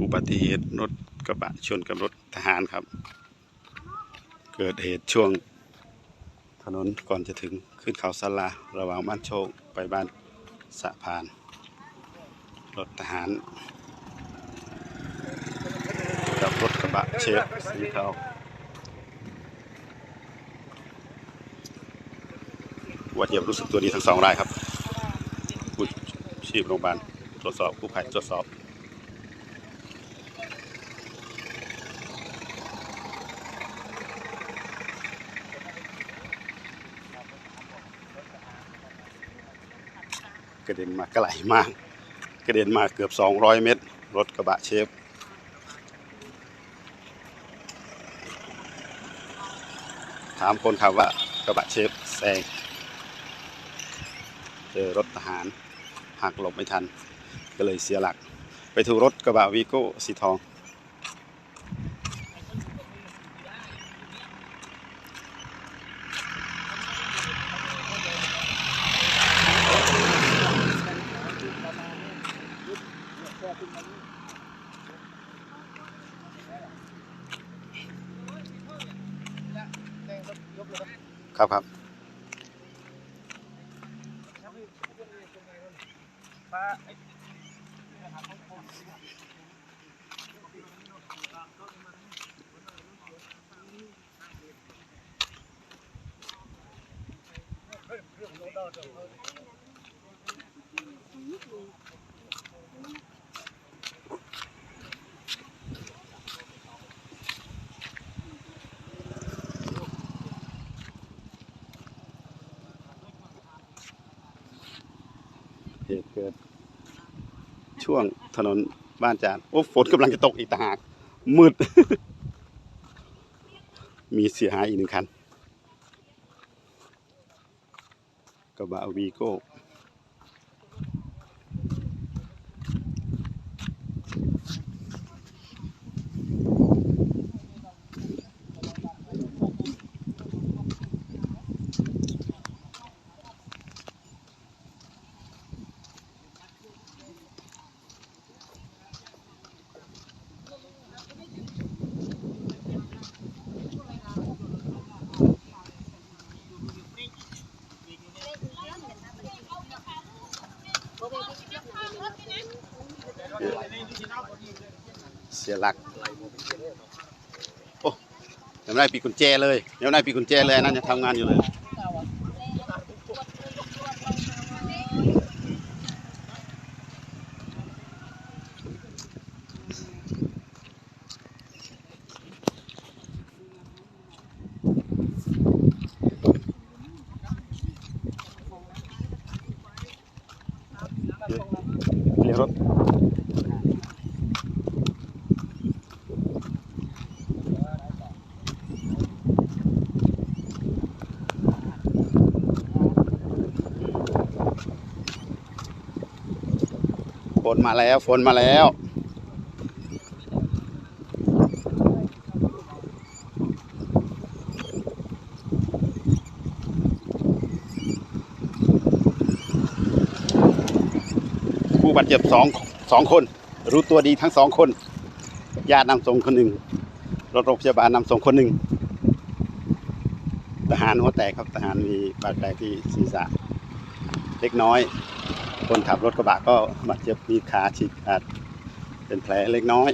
อุบัติเหตุรถกระบะชนกับรถทหารครับ เกิดเหตุช่วงถนนก่อนจะถึงขึ้นเขาสลาระหว่างบ้านโชคไปบ้านสะพาน รถทหารกับรถกระบะเชฟสีเทาวัดเยียบรู้สึกตัวดีทั้งสองรายครับกู้ชีพโรงพยาบาลตรวจสอบกู้ภัยตรวจสอบ กระเด็นมาไกลมาก กระเด็นมาเกือบ 200 เมตร รถกระบะเชฟถามคนขับว่ากระบะเชฟแซงเจอรถทหารหักหลบไม่ทัน ก็เลยเสียหลัก ไปถูกรถกระบะวีโก้สีทอง ครับครับเเหตุเกิด ช่วงถนนบ้านจานโอ้ฝนกำลังจะตกอีกต่างหากมืด มีเสียหายอีกหนึ่งคันกระบะวีโก้ สียหลัก โอ้ยังไม่ได้ปีกุญแจเลยยังไม่ได้ปีกุญแจเลยนั่นยังทำงานอยู่เลยเลี้ยรถ ฝนมาแล้วฝนมาแล้ว ผู้บาดเจ็บสองสองคน รู้ตัวดีทั้งสองคนญาตินำส่งคนหนึ่งรถโรงพยาบาลนำส่งคนหนึ่งทหารหัวแตกครับทหารมีบาดแผลที่ศีรษะเล็กน้อย คนขับรถกระบะก็บาดเจ็บมีขาฉีกขาดเป็นแผลเล็กน้อย